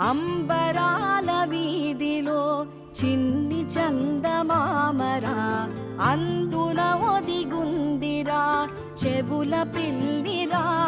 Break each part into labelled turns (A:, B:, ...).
A: అంబరాల వీధిలో చిన్ని చందమామరా అందున ఒదిగుందిరా చెవుల పిల్లిరా.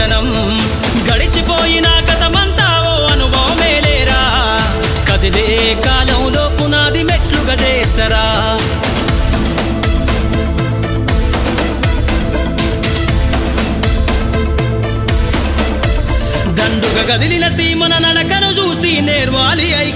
B: కథనం గడిచిపోయిన గతమంతా ఓ అనుభవమే లేరా? కదిలే కాలంలో పునాది మెట్లుగా చేర్చరా? దండుగా కదిలిన సీ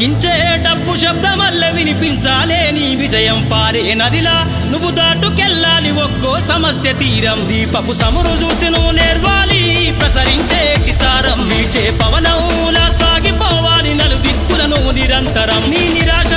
B: పలికించే డబ్బు శబ్దమల్ల వినిపించాలే నీ విజయం పారే నదిలా. నువ్వు దాటుకెళ్ళాలి ఒక్కో సమస్య తీరం. దీపపు సమురు చూసి నువ్వు నేర్వాలి ప్రసరించే కిసారం. వీచే పవనంలా సాగిపోవాలి నలు దిక్కులను నిరంతరం. నీ నిరాశ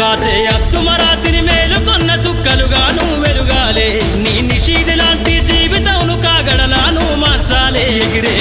B: కాచే అత్తుమరాతిని మేలుకొన్న చుక్కలుగా నువ్వు వెలుగాలే నీ నిషీది లాంటి జీవితంను కాగడలా నువ్వు మార్చాలే. ఎగిరే